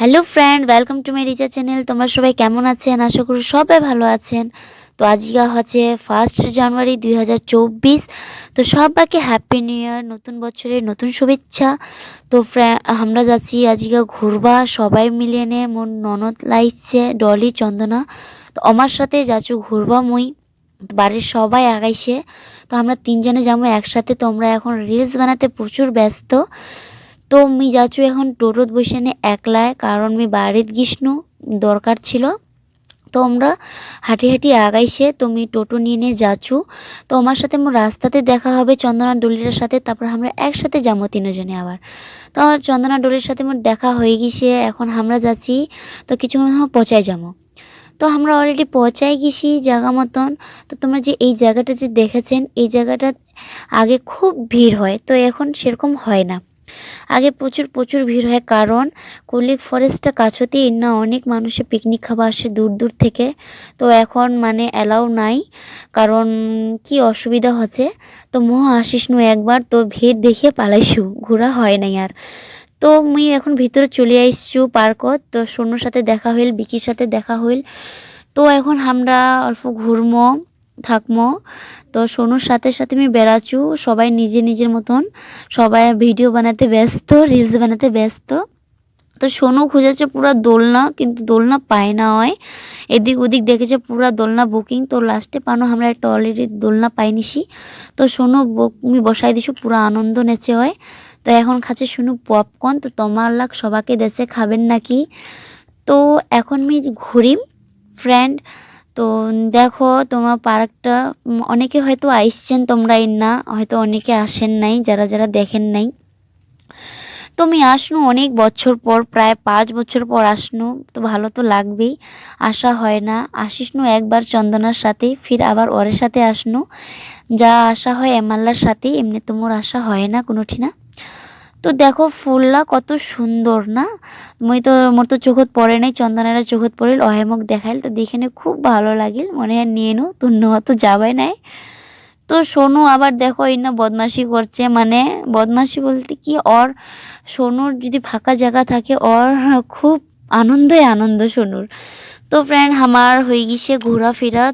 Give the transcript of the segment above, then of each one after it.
Hello friend welcome to my Richa channel তোমরা সবাই কেমন আছেন? আশা করি সবাই ভালো আছেন। তো আজকে হচ্ছে ফার্স্ট জানুয়ারি দুই হাজার চব্বিশ। তো সবাইকে হ্যাপি নিউ ইয়ার নতুন বছরের নতুন শুভেচ্ছা। তো আমরা যাচ্ছি আজকে ঘুরবা, সবাই মিলিয়ে নে, মোর ননদ লাইছে ডলি, চন্দনা। তো আমার সাথে যাচ্ছু ঘুরবা মুই, বাড়ির সবাই আগাইছে। তো আমরা তিনজনে যাব একসাথে, তো আমরা এখন রিলস বানাতে প্রচুর ব্যস্ত। তো আমি যাচ্ছু এখন টোটোত বসে নে একলায় কারণ আমি বাড়িত গিসনু দরকার ছিল। তো আমরা হাঁটি হাঁটি আগাইছে, তো আমি টোটো নিয়ে নিয়ে যাচ্ছু। তো আমার সাথে মোর রাস্তাতে দেখা হবে চন্দনা ডলির সাথে, তারপর আমরা একসাথে যাব তিনজনে আবার। তো আমার চন্দনা ডলির সাথে মোর দেখা হয়ে গেছে, এখন আমরা যাচ্ছি, তো কিছুক্ষণ পৌঁছায় যাব। তো আমরা অলরেডি পৌঁছায় গেছি জায়গা মতন। তো তোমরা যে এই জায়গাটা যে দেখেছেন, এই জায়গাটা আগে খুব ভিড় হয়, তো এখন সেরকম হয় না। আগে প্রচুর প্রচুর ভিড় হয়। কারণ কুলিক ফরেস্টটা কাছতেই না, অনেক মানুষে পিকনিক খাওয়া আসে দূর দূর থেকে। তো এখন মানে অ্যালাউ নাই। কারণ কি অসুবিধা হচ্ছে? তো মোহ আসিস নু একবার তো ভিড় দেখে পালাইছু ঘোরা হয় নাই আর। তো মুই এখন ভিতরে চলে আইসছু পার্কত। তো সোনুর সাথে দেখা হইল, বিকির সাথে দেখা হইল। তো এখন আমরা অল্প ঘুরমো, থাকমো। তো সোনুর সাথে সাথে আমি বেড়াচ্ছু, সবাই নিজে নিজের মতন, সবাই ভিডিও বানাতে ব্যস্ত রিলস বানাতে ব্যস্ত। তো সোনু খুঁজেছে পুরো দোলনা, কিন্তু দোলনা পায় না হয় এদিক ওদিক দেখেছে পুরো দোলনা বুকিং তো লাস্টে পানো আমরা একটা অলরেডি দোলনা পাইনিছি তো সোনু আমি বসাই দিছু, পুরো আনন্দ নেচে হয় তো এখন খাচ্ছে শুনু পপকর্ন তো তোমার লাগ সবাকে দেশে খাবেন নাকি? তো এখন আমি ঘুরিম ফ্রেন্ড তো দেখো, তোমরা পার্কটা অনেকে হয়তো আসছেন তোমরা ইন না, হয়তো অনেকে আসেন নাই, যারা যারা দেখেন নাই। তুমি আসনু অনেক বছর পর, প্রায় পাঁচ বছর পর আসনু, তো ভালো তো লাগবেই আসা হয় না। আসিসনু একবার চন্দনার সাথে, ফির আবার ওরের সাথে আসনু। যা আসা হয় এমাল্লার সাথে, এমনি তো মোর আসা হয় না কোনোটি না? তো দেখো ফুললা কত সুন্দর, না? মুই তো, মোর তো চোখত পড়ে নাই চন্দনারা চোখত পড়িল অহেমক দেখাইল, তো দেখে খুব ভালো লাগিল, মনে হয় নিয়ে নু ধন্যবাদ তো যাবাই নাই। তো সোনু আবার দেখো, এই না বদমাশি করছে মানে বদমাশি বলতে কি, ওর সোনুর যদি ফাঁকা জায়গা থাকে, ওর খুব আনন্দই আনন্দ সোনুর। তো ফ্রেন্ড আমার হয়ে গেছে ঘোরাফেরা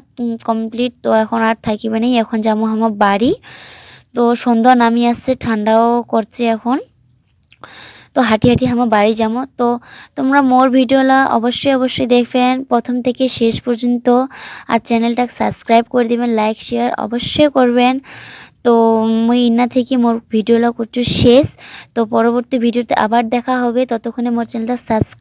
কমপ্লিট তো এখন আর থাকিবে নেই, এখন যাব আমার বাড়ি। তো সন্ধ্যা নামি আসছে, ঠান্ডাও করছে এখন। তো হাঁটি হাঁটি আমার বাড়ি যাব তো তোমরা মোর ভিডিওলা অবশ্যই অবশ্যই দেখবেন প্রথম থেকে শেষ পর্যন্ত আর চ্যানেলটা সাবস্ক্রাইব করে দিবেন, লাইক, শেয়ার অবশ্যই করবেন। তো মুই ইন্না থেকে মোর ভিডিওলা করছু শেষ। তো পরবর্তী ভিডিওতে আবার দেখা হবে। ততক্ষণে মোর চ্যানেলটা সাবস্ক্রাইব